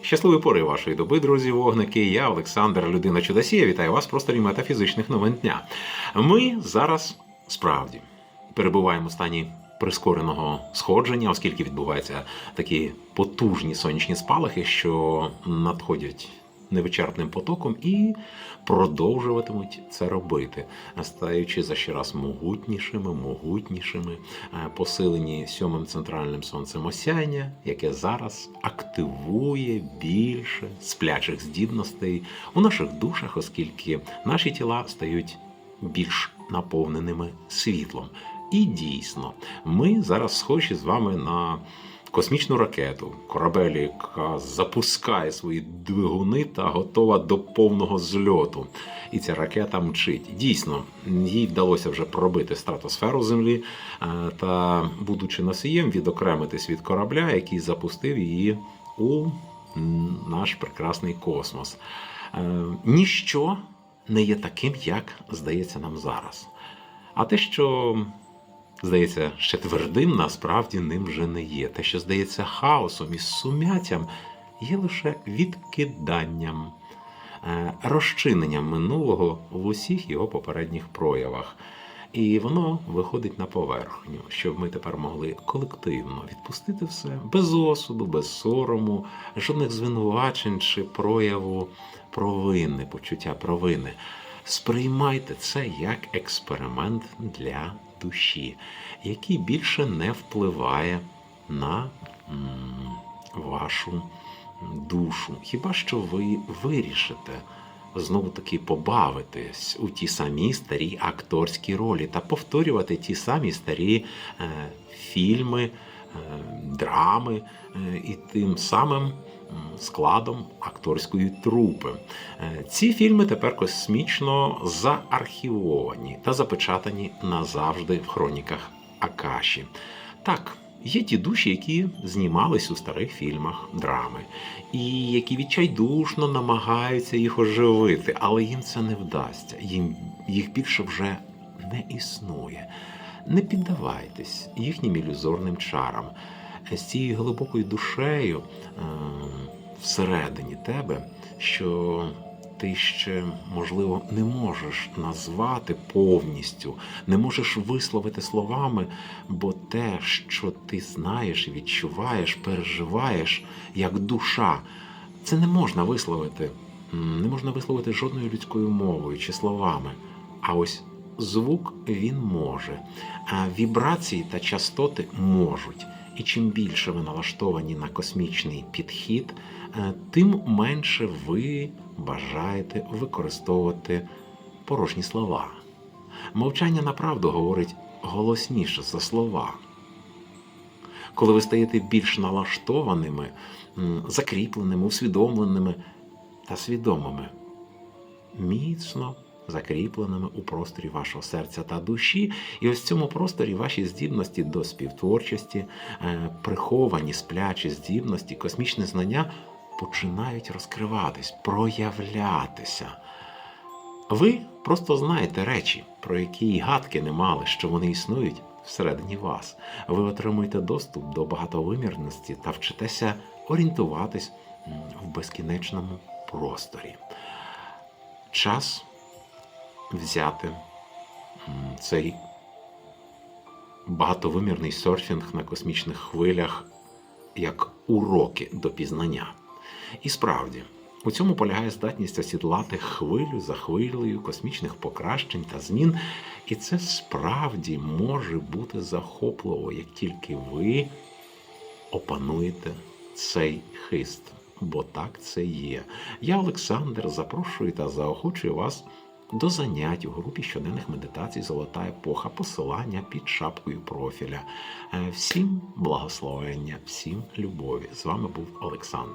Щасливої пори вашої доби, друзі, вогники. Я Олександр, людина Чудосія. Вітаю вас в просторі метафізичних новин дня. Ми зараз справді перебуваємо в стані прискореного сходження, оскільки відбуваються такі потужні сонячні спалахи, що надходять невичерпним потоком і продовжуватимуть це робити, стаючи за ще раз могутнішими, могутнішими, е, посилені сьомим центральним сонцем осяяння, яке зараз активує більше сплячих здібностей у наших душах, оскільки наші тіла стають більш наповненими світлом. І дійсно, ми зараз схожі з вами на космічну ракету, корабель, яка запускає свої двигуни та готова до повного зльоту. І ця ракета мчить. Дійсно, їй вдалося вже пробити стратосферу Землі е, та, будучи носієм, відокремитись від корабля, який запустив її у наш прекрасний космос. Е, Ніщо не є таким, як здається нам зараз. А те, що здається ще твердим, насправді ним вже не є. Те, що здається хаосом і сум'яттям, є лише відкиданням, е, розчиненням минулого в усіх його попередніх проявах. І воно виходить на поверхню, щоб ми тепер могли колективно відпустити все без осуду, без сорому, жодних звинувачень чи прояву провини, почуття провини. Сприймайте це як експеримент для душі, який більше не впливає на вашу душу. Хіба що ви вирішите знову таки побавитись у ті самі старі акторські ролі та повторювати ті самі старі е, фільми, е, драми е, і тим самим складом акторської трупи. Е, Ці фільми тепер космічно заархівовані та запечатані назавжди в хроніках Акаші. Так, є ті душі, які знімались у старих фільмах драми, і які відчайдушно намагаються їх оживити, але їм це не вдасться. Їм їх більше вже не існує. Не піддавайтесь їхнім ілюзорним чарам. З цією глибокою душею е, всередині тебе, що ти ще, можливо, не можеш назвати повністю, не можеш висловити словами, бо те, що ти знаєш, відчуваєш, переживаєш як душа, це не можна висловити. Не можна висловити жодною людською мовою чи словами. А ось звук він може, а вібрації та частоти можуть. І чим більше ви налаштовані на космічний підхід, е, тим менше ви бажаєте використовувати порожні слова. Мовчання направду говорить голосніше за слова. Коли ви стаєте більш налаштованими, закріпленими, усвідомленими та свідомими, міцно закріпленими у просторі вашого серця та душі, і ось в цьому просторі ваші здібності до співтворчості, е, приховані сплячі здібності, космічні знання починають розкриватись, проявлятися. Ви просто знаєте речі, про які й гадки не мали, що вони існують всередині вас. Ви отримуєте доступ до багатовимірності та вчитеся орієнтуватись в безкінечному просторі. Час взяти цей багатовимірний серфінг на космічних хвилях як уроки до пізнання. І справді, у цьому полягає здатність осідлати хвилю за хвилею космічних покращень та змін, і це справді може бути захопливо, як тільки ви опануєте цей хист. Бо так це є. Я, Олександр, запрошую та заохочую вас до занять у групі щоденних медитацій Золота епоха, посилання під шапкою профіля. Е, Всім благословення, всім любові. З вами був Олександр.